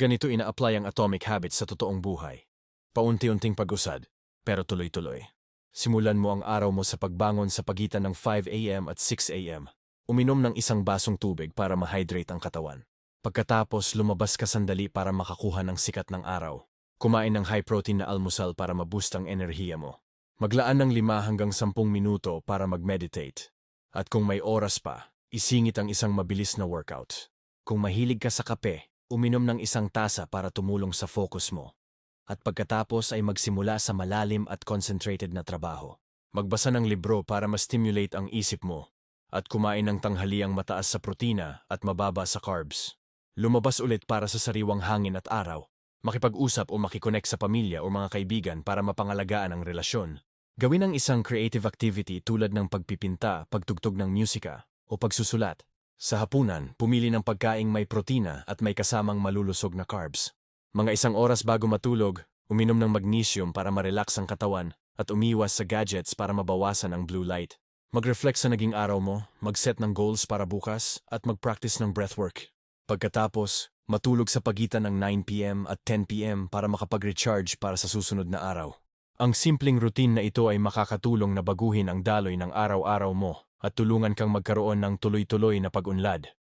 Ganito ina-apply ang atomic habits sa totoong buhay. Paunti-unting pag-usad, pero tuloy-tuloy. Simulan mo ang araw mo sa pagbangon sa pagitan ng 5 a.m. at 6 a.m. Uminom ng isang basong tubig para ma-hydrate ang katawan. Pagkatapos, lumabas ka sandali para makakuha ng sikat ng araw. Kumain ng high-protein na almusal para ma-boost ang enerhiya mo. Maglaan ng 5 hanggang 10 minuto para mag-meditate. At kung may oras pa, isingit ang isang mabilis na workout. Kung mahilig ka sa kape, uminom ng isang tasa para tumulong sa focus mo. At pagkatapos ay magsimula sa malalim at concentrated na trabaho. Magbasa ng libro para ma-stimulate ang isip mo. At kumain ng tanghaliang mataas sa protina at mababa sa carbs. Lumabas ulit para sa sariwang hangin at araw. Makipag-usap o makikonek sa pamilya o mga kaibigan para mapangalagaan ang relasyon. Gawin ang isang creative activity tulad ng pagpipinta, pagtugtog ng musika, o pagsusulat. Sa hapunan, pumili ng pagkaing may protina at may kasamang malulusog na carbs. Mga isang oras bago matulog, uminom ng magnesium para ma-relax ang katawan at umiwas sa gadgets para mabawasan ang blue light. Mag-reflect sa naging araw mo, mag-set ng goals para bukas at mag-practice ng breathwork. Pagkatapos, matulog sa pagitan ng 9pm at 10pm para makapag-recharge para sa susunod na araw. Ang simpleng routine na ito ay makakatulong na baguhin ang daloy ng araw-araw mo at tulungan kang magkaroon ng tuloy-tuloy na pag-unlad.